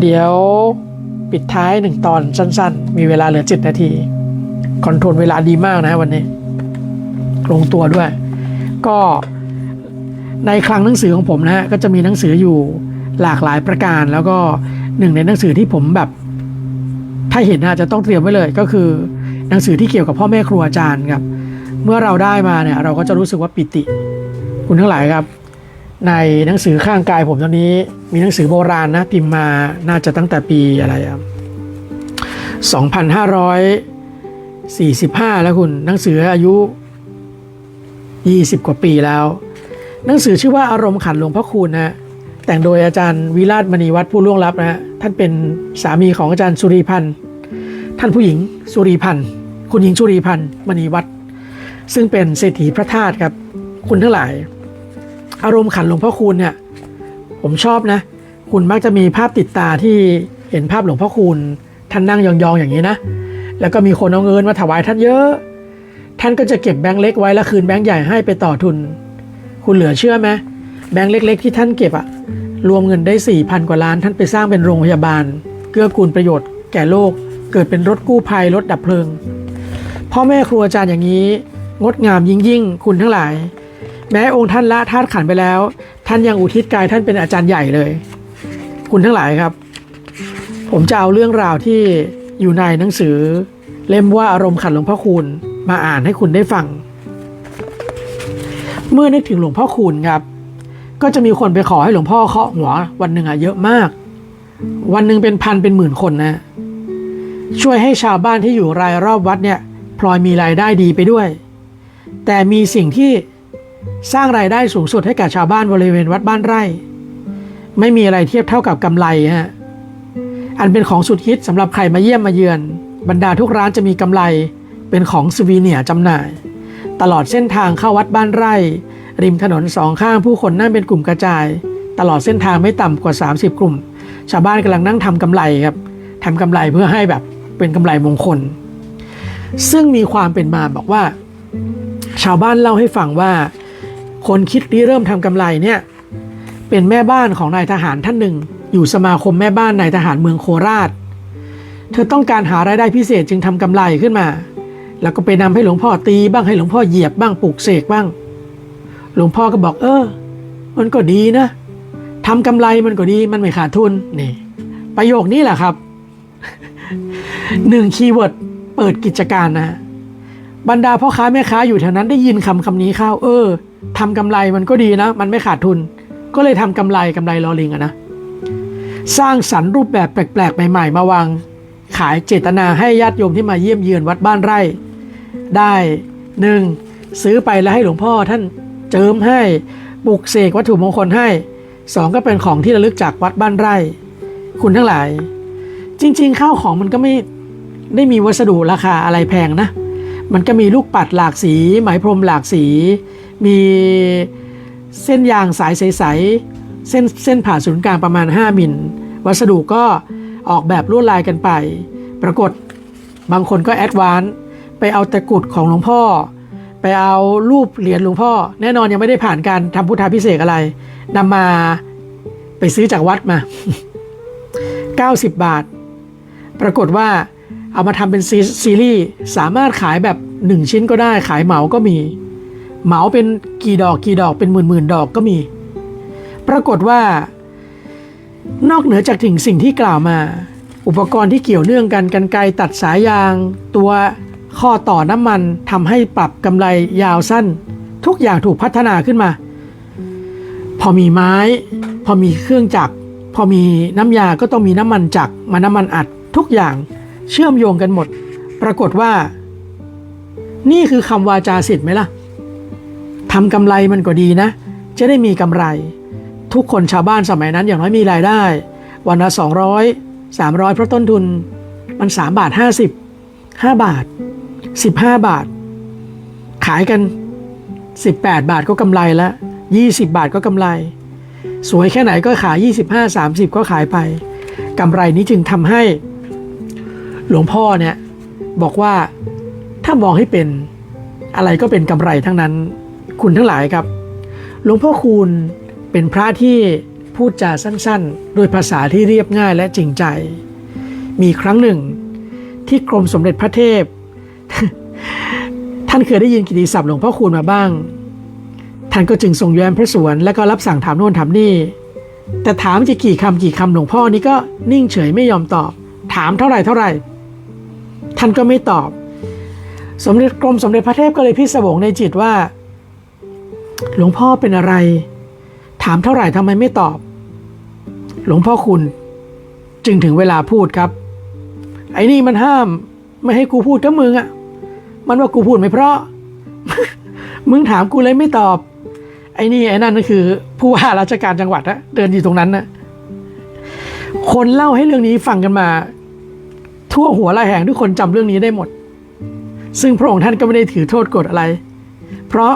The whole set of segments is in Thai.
เดี๋ยวปิดท้ายหนึ่งตอนสั้น ๆ มีเวลาเหลือเจ็ดนาที คอนโทรลเวลาดีมากนะวันนี้ ลงตัวด้วย ก็ในคลังหนังสือของผมนะฮะก็จะมีหนังสืออยู่หลากหลายประการ แล้วก็หนึ่งในหนังสือที่ผมแบบ ถ้าเห็นนะจะต้องเตรียมไว้เลย ก็คือ หนังสือที่เกี่ยวกับพ่อแม่ครูอาจารย์ครับ เมื่อเราได้มาเนี่ย เราก็จะรู้สึกว่าปิติ คุณทั้งหลายครับ ในหนังสือข้างกายผมตอนนี้ มีหนังสือโบราณนะพิมพ์มาน่าจะตั้งแต่ปีอะไรอะ2,545 แล้วคุณหนังสืออายุ 20 กว่าปีแล้ว หนังสือชื่อว่าอารมณ์ขันหลวงพ่อคูณนะแต่งโดยอาจารย์วิราชมณีวัฒน์ผู้ล่วงลับนะฮะท่านเป็นสามีของอาจารย์สุริพันธ์ท่านผู้หญิงสุริพันธ์คุณหญิงสุริพันธ์มณีวัฒน์ซึ่งเป็นเศรษฐีพระธาตุครับคุณทั้งหลาย อารมณ์ขันหลวงพ่อคูณเนี่ยผมชอบนะ คุณมักจะมีภาพติดตาที่เห็นภาพหลวงพ่อคูณท่านนั่งยองๆอย่างนี้นะ แล้วก็มีคนเอาเงินมาถวายท่านเยอะ ท่านก็จะเก็บแบงค์เล็กไว้แล้วคืนแบงค์ใหญ่ให้ไปต่อทุน คุณเหลือเชื่อไหมแบงค์เล็ก ๆ ที่ท่านเก็บอะรวมเงินได้4ี่พันกว่าล้าน ท่านไปสร้างเป็นโรงพยาบาล เกื้อกูลประโยชน์แก่โลก เกิดเป็นรถกู้ภัยรถดับเพลิง พ่อแม่ครูอาจารย์อย่างนี้ งดงามยิ่งยิ่งๆคุณทั้งหลาย แม้องค์ท่านละธาตุขันไปแล้ว ท่านยังอุทิศกายท่านเป็นอาจารย์ใหญ่เลย คุณทั้งหลายครับ ผมจะเอาเรื่องราวที่อยู่ในหนังสือ เล่มว่าอารมณ์ขันหลวงพ่อคูณมาอ่านให้คุณได้ฟัง เมื่อนึกถึงหลวงพ่อคูณครับ ก็จะมีคนไปขอให้หลวงพ่อเคาะหัววันหนึ่งอะเยอะมาก วันหนึ่งเป็นพันเป็นหมื่นคนนะ ช่วยให้ชาวบ้านที่อยู่รายรอบวัดเนี่ยพลอยมีรายได้ดีไปด้วย แต่มีสิ่งที่ สร้างรายได้สูงสุดให้กับชาวบ้านบริเวณวัดบ้านไร่ ไม่มีอะไรเทียบเท่ากับกำไรฮะอันเป็นของสุดฮิตสำหรับใครมาเยี่ยมมาเยือน บรรดาทุกร้านจะมีกำไรเป็นของสวีเนียจำหน่าย ตลอดเส้นทางเข้าวัดบ้านไร่ ริมถนนสองข้างผู้คนนั่งเป็นกลุ่มกระจาย ตลอดเส้นทางไม่ต่ำกว่า 30 กลุ่ม ชาวบ้านกำลังนั่งทำกำไรครับทำกำไรเพื่อให้แบบเป็นกำไรมงคล ซึ่งมีความเป็นมาบอกว่า ชาวบ้านเล่าให้ฟังว่า คนคิดริเริ่มทำกำไรเนี่ยเป็นแม่บ้านของนายทหารท่านหนึ่ง อยู่สมาคมแม่บ้านนายทหารเมืองโคราช เธอต้องการหารายได้พิเศษจึงทำกำไรขึ้นมา แล้วก็ไปนำให้หลวงพ่อตีบ้างให้หลวงพ่อเหยียบบ้างปลูกเสกบ้าง หลวงพ่อก็บอกเออ มันก็ดีนะทำกำไรมันก็ดีมันไม่ขาดทุนนี่ประโยคนี้แหละครับหนึ่งคีย์เวิร์ดเปิดกิจการนะฮะบรรดาพ่อค้าแม่ค้าอยู่แถวนั้นได้ยินคำคำนี้เข้าเออ ทำกำไรมันก็ดีนะ มันไม่ขาดทุน ก็เลยทำกำไรกำไรลอลิงอะนะ สร้างสรรค์รูปแบบแปลกๆ ใหม่ ๆ มาวาง ขายเจตนาให้ญาติโยมที่มาเยี่ยมเยือนวัดบ้านไร่ ได้หนึ่งซื้อไปแล้วให้หลวงพ่อท่านเจิมให้ปลุกเสกวัตถุมงคลให้สองก็เป็นของที่ระลึกจากวัดบ้านไร่ คุณทั้งหลาย จริง ๆ ข้าวของมันก็ไม่ได้มีวัสดุราคาอะไรแพงนะ มันก็มีลูกปัดหลากสี ไหมพรมหลากสี มีเส้นยางสายใสๆเส้นเส้นผ่าศูนย์กลางประมาณ 5 มิล วัสดุก็ออกแบบลวดลายกันไป ปรากฏบางคนก็แอดวานซ์ไปเอาตะกรุดของหลวงพ่อ ไปเอารูปเหรียญหลวงพ่อ แน่นอนยังไม่ได้ผ่านการทำพุทธาพิเศษอะไรนำมาไปซื้อจากวัดมา 90 บาท ปรากฏว่าเอามาทำเป็นซีซีรีส์สามารถขายแบบ 1 ชิ้นก็ได้ขายเหมาก็มี เหมาเป็นกี่ดอกกี่ดอกเป็นหมื่นหมื่นๆดอกก็มี ปรากฏว่านอกเหนือจากถึงสิ่งที่กล่าวมา อุปกรณ์ที่เกี่ยวเนื่องกันกันไกรตัดสายยาง ตัวข้อต่อน้ำมันทำให้ปรับกำไรยาวสั้น ทุกอย่างถูกพัฒนาขึ้นมา พอมีไม้ พอมีเครื่องจักร พอมีน้ำยาก็ต้องมีน้ำมันจักรมาน้ำมันอัดทุกอย่างเชื่อมโยงกันหมด ปรากฏว่า นี่คือคำวาจาสิทธิ์ไหมล่ะ ทำกำไรมันก็ดีนะ จะได้มีกำไร ทุกคนชาวบ้านสมัยนั้นอย่างน้อยมีรายได้ วันละสองร้อยสามร้อยเพราะต้นทุนมันสามบาทห้าสิบห้าบาทสิบห้าบาท ขายกันสิบแปดบาทก็กำไรแล้วยี่สิบบาทก็กำไร สวยแค่ไหนก็ขายยี่สิบห้าสามสิบก็ขายไปกำไรนี้จึงทำให้ หลวงพ่อเนี่ยบอกว่าถ้ามองให้เป็นอะไรก็เป็นกำไรทั้งนั้น คุณทั้งหลายครับ หลวงพ่อคูณเป็นพระที่พูดจาสั้นๆ โดยภาษาที่เรียบง่ายและจริงใจ มีครั้งหนึ่ง ที่กรมสมเด็จพระเทพ ท่านเคยได้ยินกิติศัพท์หลวงพ่อคูณมาบ้าง ท่านก็จึงทรงแย้มพระสวน และก็รับสั่งถามโน่นถามนี่ แต่ถามจะกี่คำกี่คำหลวงพ่อนี่ก็นิ่งเฉยไม่ยอมตอบ ถามเท่าไหร่เท่าไหร่ ท่านก็ไม่ตอบ สมเด็จกรมสมเด็จพระเทพก็เลยพิศวงในจิตว่า หลวงพ่อเป็นอะไร ถามเท่าไหร่ทำไมไม่ตอบ หลวงพ่อคุณ จึงถึงเวลาพูดครับ ไอ้นี่มันห้าม ไม่ให้กูพูดกับมึงอะ่ะ มันว่ากูพูดไม่เพราะ มึงถามกูเลยไม่ตอบ ไอ้นี่ไอ้นั่นก็คือ ผู้ว่าราชการจังหวัดอะเดินอยู่ตรงนั้นนะคนเล่าให้เรื่องนี้ฟังกันมา ทั่วหัวลายแห่งทุกคนจำเรื่องนี้ได้หมด ซึ่งพระองค์ท่านก็ไม่ได้ถือโทษกฎอะไร เพราะ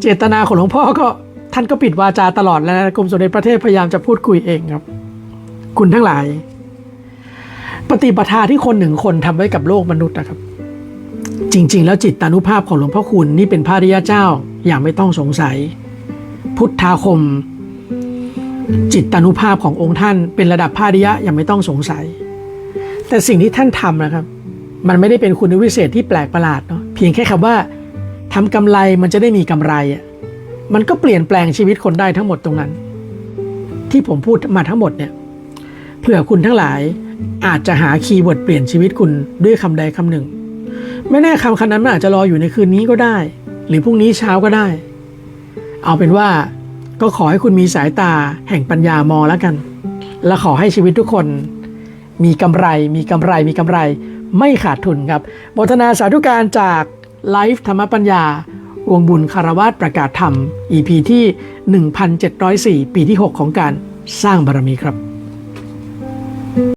เจตนาของหลวงพ่อก็ท่านก็ปิดวาจาตลอดแล้วนะกรมสมเด็จพระเทพพยายามจะพูดคุยเองครับ คุณทั้งหลาย ปฏิปทาที่คนหนึ่งคนทำไว้กับโลกมนุษย์นะครับ จริง ๆ แล้วจิตตานุภาพของหลวงพ่อคุณนี่เป็นพระริยเจ้าอย่างไม่ต้องสงสัย พุทธาคม จิตตานุภาพขององค์ท่าน เป็นระดับพระริยะอย่างไม่ต้องสงสัย แต่สิ่งที่ท่านทำนะครับ มันไม่ได้เป็นคุณวิเศษที่แปลกประหลาดเนาะเพียงแค่คำว่า ทำกำไรมันจะได้มีกำไรอะมันก็เปลี่ยนแปลงชีวิตคนได้ทั้งหมดตรงนั้น ที่ผมพูดมาทั้งหมดเนี่ยเผื่อคุณทั้งหลายอาจจะหาคีย์เวิร์ดเปลี่ยนชีวิตคุณด้วยคำใดคำหนึ่ง ไม่แน่คำคำนั้นมันอาจจะรออยู่ในคืนนี้ก็ได้ หรือพรุ่งนี้เช้าก็ได้ เอาเป็นว่าก็ขอให้คุณมีสายตาแห่งปัญญามองแล้วกัน และขอให้ชีวิตทุกคน มีกำไร มีกำไร มีกำไร ไม่ขาดทุนครับบทนาสาธุการจาก ไลฟ์ธรรมปัญญาวงบุญคารวาสประกาศธรรม EP ที่ 1704 ปีที่ 6 ของการสร้างบารมีครับ